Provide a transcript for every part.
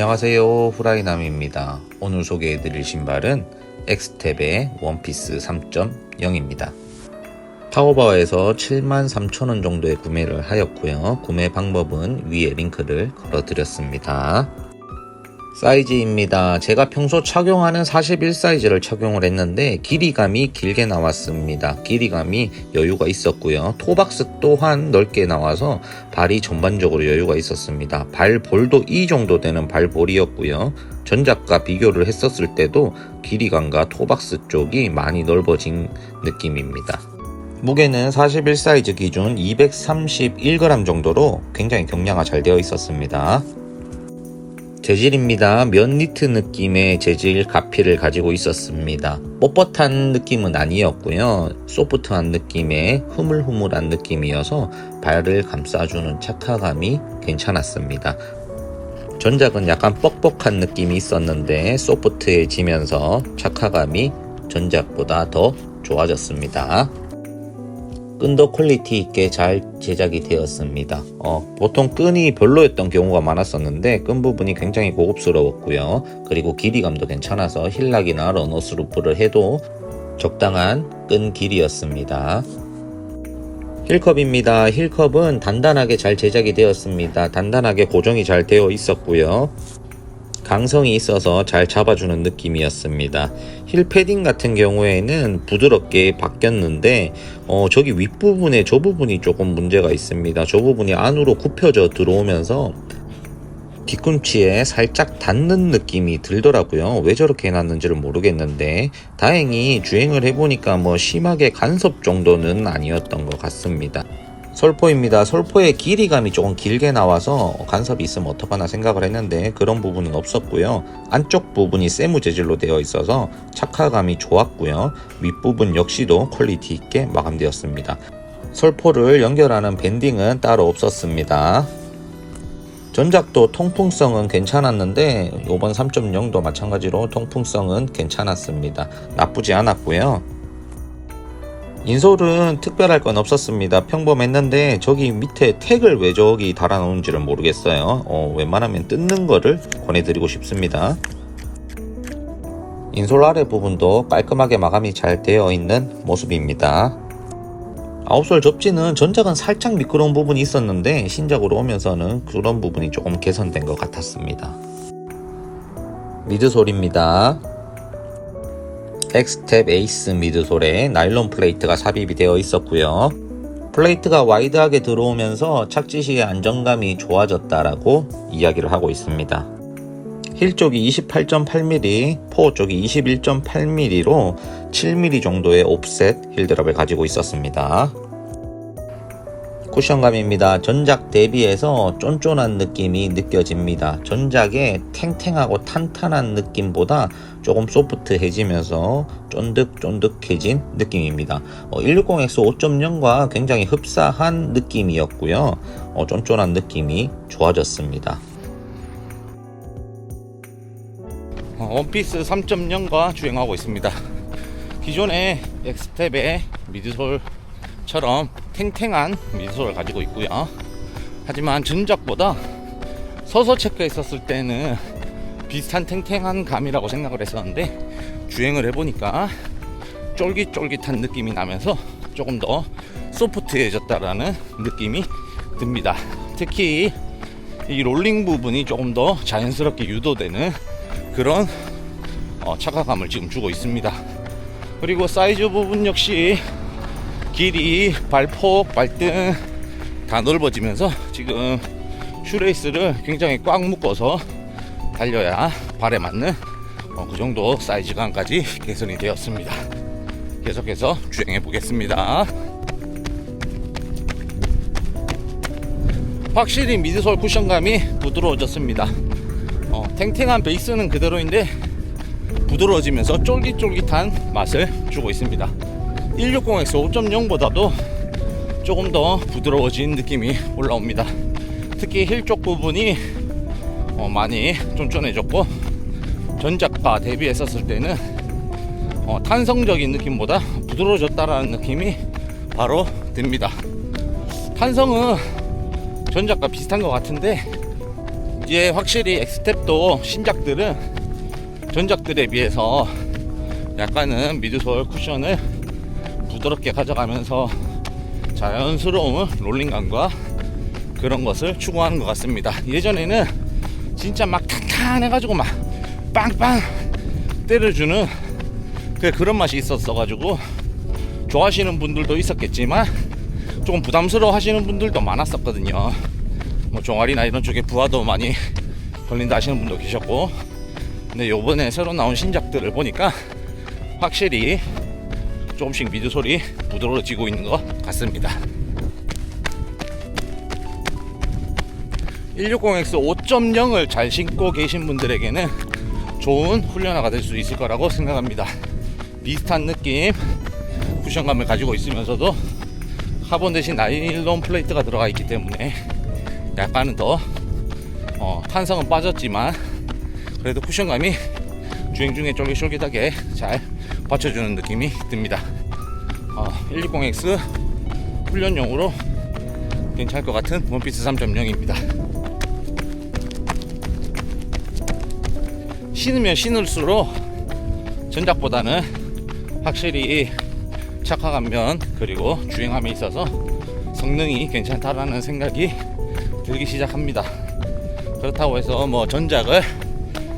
안녕하세요. 후라이남입니다. 오늘 소개해드릴 신발은 엑스텝의 원피스 3.0입니다. 타오바오에서 73,000원 정도에 구매를 하였고요. 구매 방법은 위에 링크를 걸어드렸습니다 사이즈입니다. 제가 평소 착용하는 41 사이즈를 착용을 했는데 길이감이 길게 나왔습니다. 길이감이 여유가 있었고요. 토박스 또한 넓게 나와서 발이 전반적으로 여유가 있었습니다. 발볼도 이 정도 되는 발볼이었고요. 전작과 비교를 했었을 때도 길이감과 토박스 쪽이 많이 넓어진 느낌입니다. 무게는 41 사이즈 기준 231g 정도로 굉장히 경량화 잘 되어 있었습니다. 재질입니다. 면 니트 느낌의 재질 가피를 가지고 있었습니다. 뻣뻣한 느낌은 아니었고요. 소프트한 느낌의 흐물흐물한 느낌이어서 발을 감싸주는 착화감이 괜찮았습니다. 전작은 약간 뻑뻑한 느낌이 있었는데 소프트해지면서 착화감이 전작보다 더 좋아졌습니다. 끈도 퀄리티 있게 잘 제작이 되었습니다. 어, 보통 끈이 별로였던 경우가 많았었는데 끈 부분이 굉장히 고급스러웠고요. 그리고 길이감도 괜찮아서 힐락이나 러너스 루프를 해도 적당한 끈 길이였습니다. 힐컵입니다. 힐컵은 단단하게 잘 제작이 되었습니다. 단단하게 고정이 잘 되어 있었고요. 강성이 있어서 잘 잡아주는 느낌이었습니다. 힐 패딩 같은 경우에는 부드럽게 바뀌었는데 어, 저기 윗부분에 저 부분이 조금 문제가 있습니다. 저 부분이 안으로 굽혀져 들어오면서 뒤꿈치에 살짝 닿는 느낌이 들더라고요. 왜 저렇게 해놨는지를 모르겠는데 다행히 주행을 해보니까 뭐 심하게 간섭 정도는 아니었던 것 같습니다. 솔포입니다. 솔포의 길이감이 조금 길게 나와서 간섭이 있으면 어떡하나 생각을 했는데 그런 부분은 없었고요. 안쪽 부분이 세무 재질로 되어 있어서 착화감이 좋았고요. 윗부분 역시도 퀄리티 있게 마감되었습니다. 솔포를 연결하는 밴딩은 따로 없었습니다. 전작도 통풍성은 괜찮았는데 이번 3.0도 마찬가지로 통풍성은 괜찮았습니다. 나쁘지 않았고요. 인솔은 특별할 건 없었습니다. 평범했는데 저기 밑에 택을 왜 저기 달아놓은지를 모르겠어요. 어, 웬만하면 뜯는 거를 권해드리고 싶습니다. 인솔 아래 부분도 깔끔하게 마감이 잘 되어 있는 모습입니다. 아웃솔 접지는 전작은 살짝 미끄러운 부분이 있었는데 신작으로 오면서는 그런 부분이 조금 개선된 것 같았습니다. 미드솔입니다. 엑스텝 에이스 미드솔에 나일론 플레이트가 삽입이 되어 있었고요. 플레이트가 와이드하게 들어오면서 착지 시의 안정감이 좋아졌다라고 이야기를 하고 있습니다. 힐 쪽이 28.8mm, 포 쪽이 21.8mm로 7mm 정도의 옵셋 힐 드랍을 가지고 있었습니다. 쿠션감입니다. 전작 대비해서 쫀쫀한 느낌이 느껴집니다. 전작의 탱탱하고 탄탄한 느낌보다 조금 소프트해지면서 쫀득쫀득해진 느낌입니다. 어, 160X 5.0과 굉장히 흡사한 느낌이었고요. 어, 쫀쫀한 느낌이 좋아졌습니다. 어, 원피스 3.0과 주행하고 있습니다. 기존의 엑스텝의 미드솔 처럼 탱탱한 미드솔을 가지고 있고요. 하지만 전작보다 서서 체크했었을 때는 비슷한 탱탱한 감이라고 생각을 했었는데 주행을 해보니까 쫄깃쫄깃한 느낌이 나면서 조금 더 소프트해졌다라는 느낌이 듭니다. 특히 이 롤링 부분이 조금 더 자연스럽게 유도되는 그런 어, 착화감을 지금 주고 있습니다. 그리고 사이즈 부분 역시 길이, 발폭, 발등 다 넓어지면서 지금 슈레이스를 굉장히 꽉 묶어서 달려야 발에 맞는 어, 그 정도 사이즈감까지 개선이 되었습니다. 계속해서 주행해 보겠습니다. 확실히 미드솔 쿠션감이 부드러워졌습니다. 어, 탱탱한 베이스는 그대로인데 부드러워지면서 쫄깃쫄깃한 맛을 주고 있습니다. 160X 5.0보다도 조금 더 부드러워진 느낌이 올라옵니다. 특히 힐 쪽 부분이 어, 많이 쫀쫀해졌고 전작과 대비했었을 때는 어, 탄성적인 느낌보다 부드러워졌다라는 느낌이 바로 듭니다. 탄성은 전작과 비슷한 것 같은데 이제 확실히 엑스텝도 신작들은 전작들에 비해서 약간은 미드솔 쿠션을 부드럽게 가져가면서 자연스러운 롤링감과 그런 것을 추구하는 것 같습니다. 예전에는 진짜 막 탄탄해가지고 막 빵빵 때려주는 그 그런 맛이 있었어가지고 좋아하시는 분들도 있었겠지만 조금 부담스러워 하시는 분들도 많았었거든요. 뭐 종아리나 이런 쪽에 부하도 많이 걸린다 하시는 분도 계셨고 근데 요번에 새로 나온 신작들을 보니까 확실히 조금씩 미드 소리 부드러워지고 있는 것 같습니다. 160X 5.0을 잘 신고 계신 분들에게는 좋은 훈련화가 될 수 있을 거라고 생각합니다. 비슷한 느낌, 쿠션감을 가지고 있으면서도 카본 대신 나일론 플레이트가 들어가 있기 때문에 약간은 더 어, 탄성은 빠졌지만 그래도 쿠션감이 주행 중에 쫄깃쫄깃하게 잘 받쳐주는 느낌이 듭니다. 어, 160X 훈련용으로 괜찮을 것 같은 원피스 3.0입니다. 신으면 신을수록 전작보다는 확실히 착화감 면 그리고 주행함에 있어서 성능이 괜찮다라는 생각이 들기 시작합니다. 그렇다고 해서 뭐 전작을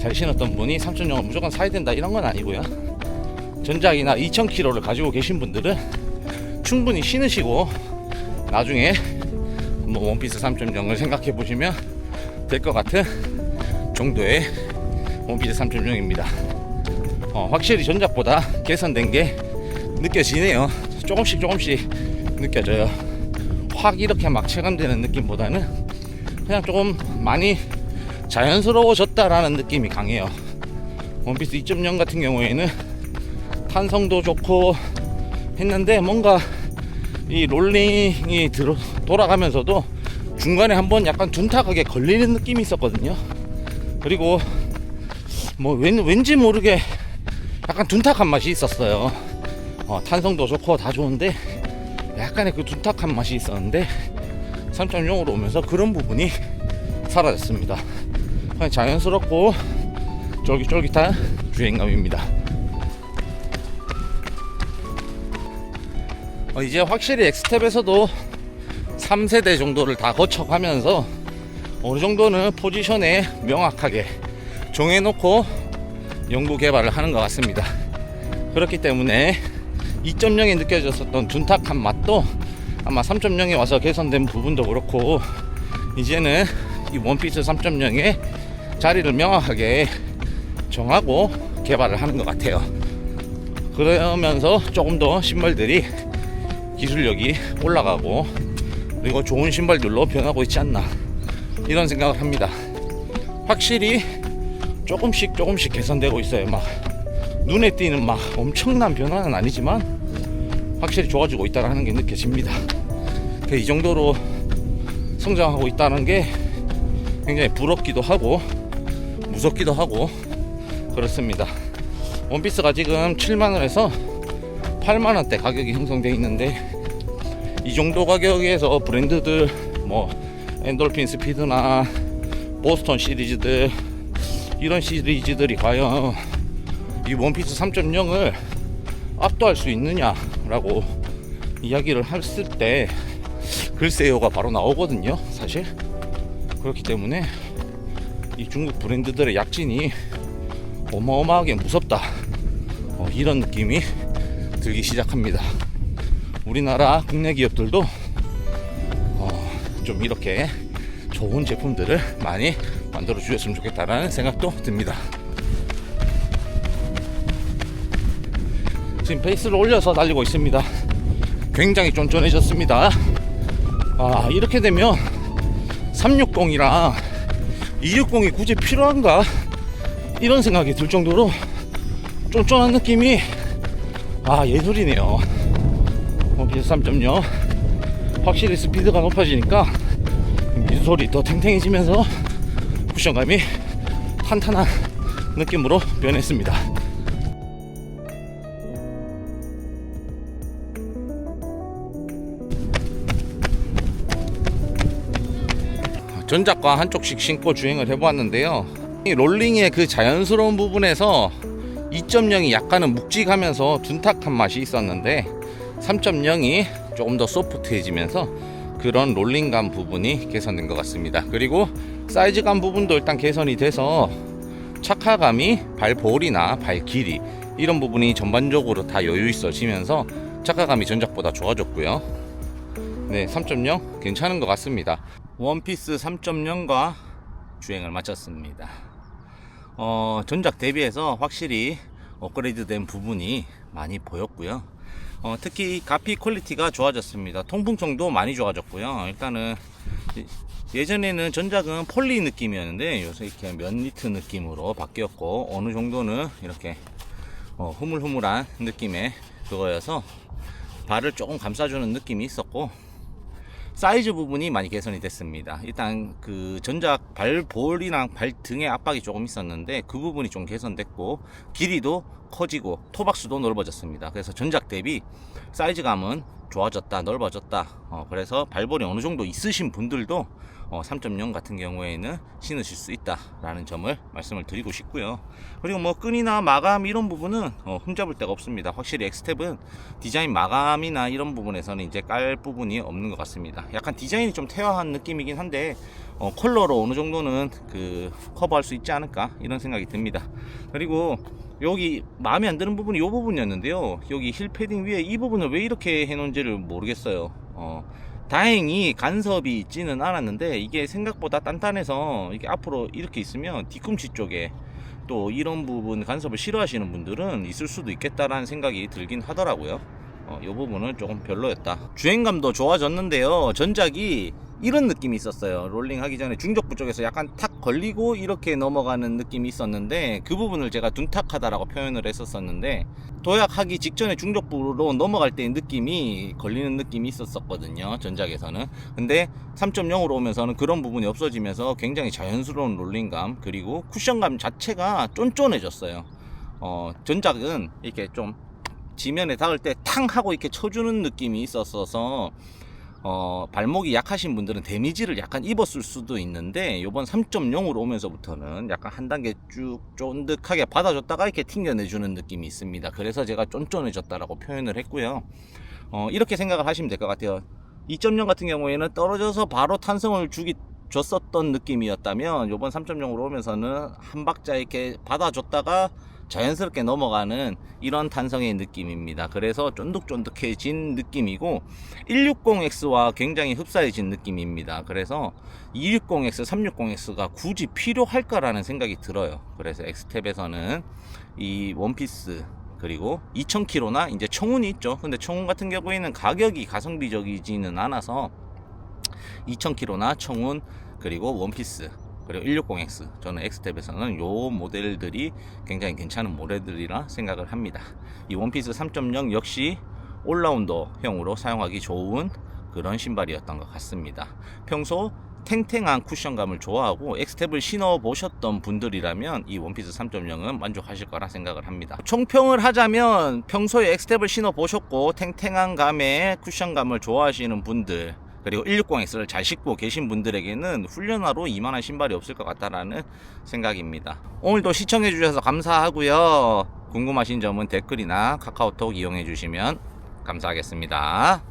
잘 신었던 분이 3.0을 무조건 사야 된다 이런 건 아니고요. 전작이나 2,000km를 가지고 계신 분들은 충분히 신으시고 나중에 뭐 원피스 3.0을 생각해 보시면 될 것 같은 정도의 원피스 3.0입니다. 어, 확실히 전작보다 개선된 게 느껴지네요. 조금씩 조금씩 느껴져요. 확 이렇게 막 체감되는 느낌보다는 그냥 조금 많이 자연스러워졌다라는 느낌이 강해요. 원피스 2.0 같은 경우에는 탄성도 좋고 했는데 뭔가 이 롤링이 들어, 돌아가면서도 중간에 한번 약간 둔탁하게 걸리는 느낌이 있었거든요. 그리고 뭐 왠, 왠지 모르게 약간 둔탁한 맛이 있었어요. 어, 탄성도 좋고 다 좋은데 약간의 그 둔탁한 맛이 있었는데 3.0으로 오면서 그런 부분이 사라졌습니다. 그냥 자연스럽고 쫄깃쫄깃한 주행감입니다. 어, 이제 확실히 엑스텝에서도 3세대 정도를 다 거쳐가면서 어느 정도는 포지션에 명확하게 정해놓고 연구 개발을 하는 것 같습니다. 그렇기 때문에 2.0에 느껴졌었던 둔탁한 맛도 아마 3.0에 와서 개선된 부분도 그렇고 이제는 이 원피스 3.0의 자리를 명확하게 정하고 개발을 하는 것 같아요. 그러면서 조금 더 신발들이 기술력이 올라가고 그리고 좋은 신발들로 변하고 있지 않나 이런 생각을 합니다. 확실히 조금씩 조금씩 개선되고 있어요. 막 눈에 띄는 막 엄청난 변화는 아니지만 확실히 좋아지고 있다는 게 느껴집니다. 이 정도로 성장하고 있다는 게 굉장히 부럽기도 하고 무섭기도 하고 그렇습니다. 원피스가 지금 7만원에서 8만원대 가격이 형성되어 있는데 이 정도 가격에서 브랜드들 뭐 엔돌핀 스피드나 보스턴 시리즈들 이런 시리즈들이 과연 이 원피스 3.0을 압도할 수 있느냐라고 이야기를 했을 때 글쎄요가 바로 나오거든요 사실. 그렇기 때문에 이 중국 브랜드들의 약진이 어마어마하게 무섭다. 어, 이런 느낌이 들기 시작합니다 우리나라 국내 기업들도 어, 좀 이렇게 좋은 제품들을 많이 만들어 주셨으면 좋겠다라는 생각도 듭니다. 지금 페이스를 올려서 달리고 있습니다. 굉장히 쫀쫀해졌습니다. 아, 이렇게 되면 360이랑 260이 굳이 필요한가? 이런 생각이 들 정도로 쫀쫀한 느낌이 아, 예술이네요. 원피스 3.0 확실히 스피드가 높아지니까 미소리 더 탱탱해지면서 쿠션감이 탄탄한 느낌으로 변했습니다. 전작과 한쪽씩 신고 주행을 해보았는데요. 이 롤링의 그 자연스러운 부분에서 2.0이 약간은 묵직하면서 둔탁한 맛이 있었는데 3.0이 조금 더 소프트해지면서 그런 롤링감 부분이 개선된 것 같습니다. 그리고 사이즈감 부분도 일단 개선이 돼서 착화감이 발 볼이나 발 길이 이런 부분이 전반적으로 다 여유 있어지면서 착화감이 전작보다 좋아졌고요. 네, 3.0 괜찮은 것 같습니다. 원피스 3.0과 주행을 마쳤습니다. 어, 전작 대비해서 확실히 업그레이드된 부분이 많이 보였고요. 어, 특히 가피 퀄리티가 좋아졌습니다. 통풍성도 많이 좋아졌고요. 일단은 예- 예전에는 전작은 폴리 느낌이었는데 요새 이렇게 면 니트 느낌으로 바뀌었고 어느 정도는 이렇게 어, 흐물흐물한 느낌의 그거여서 발을 조금 감싸주는 느낌이 있었고 사이즈 부분이 많이 개선이 됐습니다. 일단 그 전작 발볼이랑 발등에 압박이 조금 있었는데 그 부분이 좀 개선됐고 길이도 커지고 토박수도 넓어졌습니다. 그래서 전작 대비 사이즈감은 좋아졌다, 넓어졌다. 어, 그래서 발볼이 어느 정도 있으신 분들도 어, 3.0 같은 경우에는 신으실 수 있다라는 점을 말씀을 드리고 싶고요. 그리고 뭐 끈이나 마감 이런 부분은 어, 흠잡을 데가 없습니다. 확실히 엑스텝은 디자인 마감이나 이런 부분에서는 이제 깔 부분이 없는 것 같습니다. 약간 디자인이 좀 태화한 느낌이긴 한데 어, 컬러로 어느 정도는 그 커버할 수 있지 않을까 이런 생각이 듭니다. 그리고 여기 마음에 안 드는 부분이 이 부분이었는데요. 여기 힐 패딩 위에 이 부분을 왜 이렇게 해놓은지를 모르겠어요. 어, 다행히 간섭이 있지는 않았는데 이게 생각보다 단단해서 이게 앞으로 이렇게 있으면 뒤꿈치 쪽에 또 이런 부분 간섭을 싫어하시는 분들은 있을 수도 있겠다라는 생각이 들긴 하더라고요. 어, 이 부분은 조금 별로였다. 주행감도 좋아졌는데요. 전작이 이런 느낌이 있었어요. 롤링 하기 전에 중족부 쪽에서 약간 탁 걸리고 이렇게 넘어가는 느낌이 있었는데 그 부분을 제가 둔탁하다라고 표현을 했었었는데 도약하기 직전에 중족부로 넘어갈 때의 느낌이 걸리는 느낌이 있었었거든요. 전작에서는. 근데 3.0으로 오면서는 그런 부분이 없어지면서 굉장히 자연스러운 롤링감 그리고 쿠션감 자체가 쫀쫀해졌어요. 어, 전작은 이렇게 좀 지면에 닿을 때 탕 하고 이렇게 쳐주는 느낌이 있었어서 어, 발목이 약하신 분들은 데미지를 약간 입었을 수도 있는데 이번 3.0으로 오면서부터는 약간 한 단계 쭉 쫀득하게 받아줬다가 이렇게 튕겨내주는 느낌이 있습니다. 그래서 제가 쫀쫀해졌다라고 표현을 했고요. 어, 이렇게 생각을 하시면 될 것 같아요. 2.0 같은 경우에는 떨어져서 바로 탄성을 주기 줬었던 느낌이었다면 이번 3.0으로 오면서는 한 박자 이렇게 받아줬다가 자연스럽게 넘어가는 이런 탄성의 느낌입니다. 그래서 쫀득쫀득해진 느낌이고 160X와 굉장히 흡사해진 느낌입니다. 그래서 260X, 360X가 굳이 필요할까라는 생각이 들어요. 그래서 엑스탭에서는 이 원피스 그리고 2,000km나 이제 청운이 있죠. 근데 청운 같은 경우에는 가격이 가성비적이지는 않아서 2,000km나 청운 그리고 원피스 그리고 160X 저는 엑스탭에서는 요 모델들이 굉장히 괜찮은 모델들이라 생각을 합니다. 이 원피스 3.0 역시 올라운더형으로 사용하기 좋은 그런 신발이었던 것 같습니다. 평소 탱탱한 쿠션감을 좋아하고 엑스탭을 신어 보셨던 분들이라면 이 원피스 3.0은 만족하실 거라 생각을 합니다. 총평을 하자면 평소에 엑스탭을 신어 보셨고 탱탱한 감의 쿠션감을 좋아하시는 분들 그리고 160X를 잘 신고 계신 분들에게는 훈련화로 이만한 신발이 없을 것 같다라는 생각입니다. 오늘도 시청해 주셔서 감사하고요. 궁금하신 점은 댓글이나 카카오톡 이용해 주시면 감사하겠습니다.